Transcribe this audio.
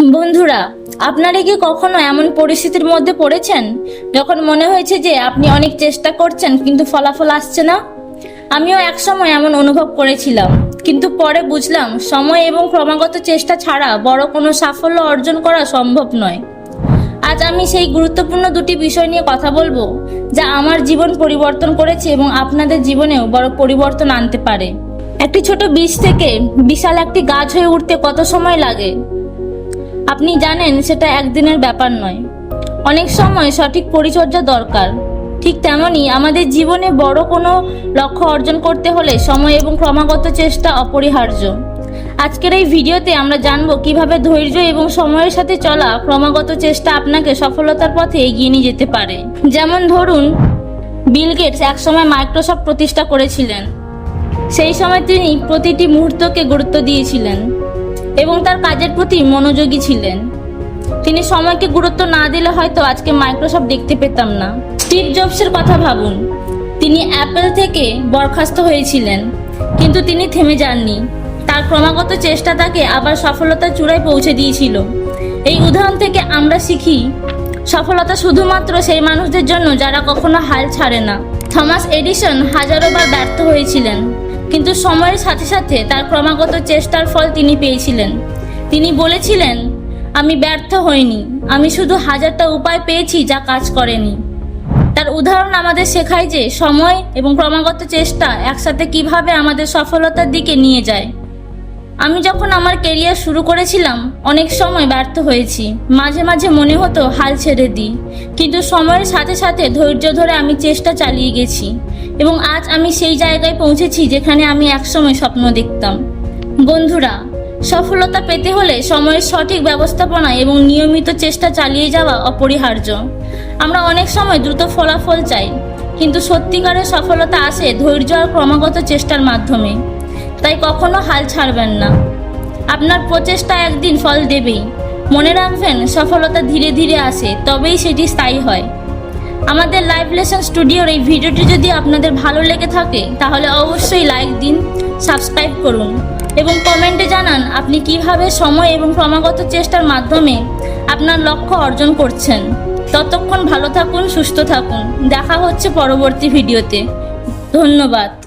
বন্ধুরা, আপনারা কি কখনো এমন পরিস্থিতির মধ্যে পড়েছেন? যখন মনে হয়েছে যে আপনি অনেক চেষ্টা করছেন, কিন্তু ফলাফল আসছে না? আমিও একসময় এমন অনুভব করেছিলাম। কিন্তু পরে বুঝলাম, সময় এবং ক্রমাগত চেষ্টা ছাড়া বড় কোনো সাফল্য অর্জন করা সম্ভব নয়। আজ আমি সেই গুরুত্বপূর্ণ দুটি বিষয় নিয়ে কথা বলব, যা আমার জীবন পরিবর্তন করেছে এবং আপনাদের জীবনেও বড় পরিবর্তন আনতে পারে। একটি ছোট বীজ থেকে বিশাল একটি গাছ হয়ে উঠতে কত সময় লাগে? আপনি জানেন সেটা একদিনের ব্যাপার নয়। অনেক সময় সঠিক পরিচর্যা দরকার। ঠিক তেমনই আমাদের জীবনে বড় কোনো লক্ষ্য অর্জন করতে হলে সময় এবং ক্রমাগত চেষ্টা অপরিহার্য। আজকের এই ভিডিওতে আমরা জানব কীভাবে ধৈর্য এবং সময়ের সাথে চলা ক্রমাগত চেষ্টা আপনাকে সফলতার পথে এগিয়ে নিয়ে যেতে পারে। যেমন ধরুন, বিল গেটস একসময় মাইক্রোসফট প্রতিষ্ঠা করেছিলেন। সেই সময় তিনি প্রতিটি মুহূর্তকে গুরুত্ব দিয়েছিলেন। এবং তার কাজের প্রতি মনোযোগী ছিলেন। তিনি সময়কে গুরুত্ব না দিলে হয়তো আজকে মাইক্রোসফট দেখতে পেতাম না। স্টিভ জবসের কথা ভাবুন। তিনি অ্যাপেল থেকে বরখাস্ত হয়েছিলেন, কিন্তু তিনি থেমে যাননি। তার ক্রমাগত চেষ্টা তাকে আবার সফলতার চূড়ায় পৌঁছে দিয়েছিল। এই উদাহরণ থেকে আমরা শিখি, সফলতা শুধুমাত্র সেই মানুষদের জন্য যারা কখনো হাল ছাড়ে না। থমাস এডিসন হাজারো বার ব্যর্থ হয়েছিলেন। কিন্তু সময়ের সাথে সাথে তার ক্রমাগত চেষ্টার ফল তিনি পেয়েছিলেন। তিনি বলেছিলেন, আমি ব্যর্থ হইনি। আমি শুধু হাজারটা উপায় পেয়েছি যা কাজ করেনি। তার উদাহরণ আমাদের শেখায় যে, সময় এবং ক্রমাগত চেষ্টা একসাথে কীভাবে আমাদের সফলতার দিকে নিয়ে যায়। আমি যখন আমার কেরিয়ার শুরু করেছিলাম, অনেক সময় ব্যর্থ হয়েছি। মাঝে মাঝে মনে হতো, হাল ছেড়ে দিই। কিন্তু সময়ের সাথে সাথে ধৈর্য ধরে আমি চেষ্টা চালিয়ে গেছি। এবং আজ আমি সেই জায়গায় পৌঁছেছি যেখানে আমি একসময় স্বপ্ন দেখতাম। বন্ধুরা, সফলতা পেতে হলে সময়ের সঠিক ব্যবস্থাপনা এবং নিয়মিত চেষ্টা চালিয়ে যাওয়া অপরিহার্য। আমরা অনেক সময় দ্রুত ফলাফল চাই, কিন্তু সত্যিকারের সফলতা আসে ধৈর্য আর ক্রমাগত চেষ্টার মাধ্যমে। তাই কখনো হাল ছাড়বেন না। আপনার প্রচেষ্টা একদিন ফল দেবেই। মনে রাখবেন, সফলতা ধীরে ধীরে আসে, তবেই সেটি স্থায়ী হয়। আমাদের লাইভ লেসন স্টুডিওর এই ভিডিওটি যদি আপনাদের ভালো লেগে থাকে, তাহলে অবশ্যই লাইক দিন সাবস্ক্রাইব করুন এবং কমেন্টে জানান আপনি কীভাবে সময় এবং ক্রমাগত চেষ্টার মাধ্যমে আপনার লক্ষ্য অর্জন করছেন। ততক্ষণ ভালো থাকুন, সুস্থ থাকুন। দেখা হচ্ছে পরবর্তী ভিডিওতে। ধন্যবাদ।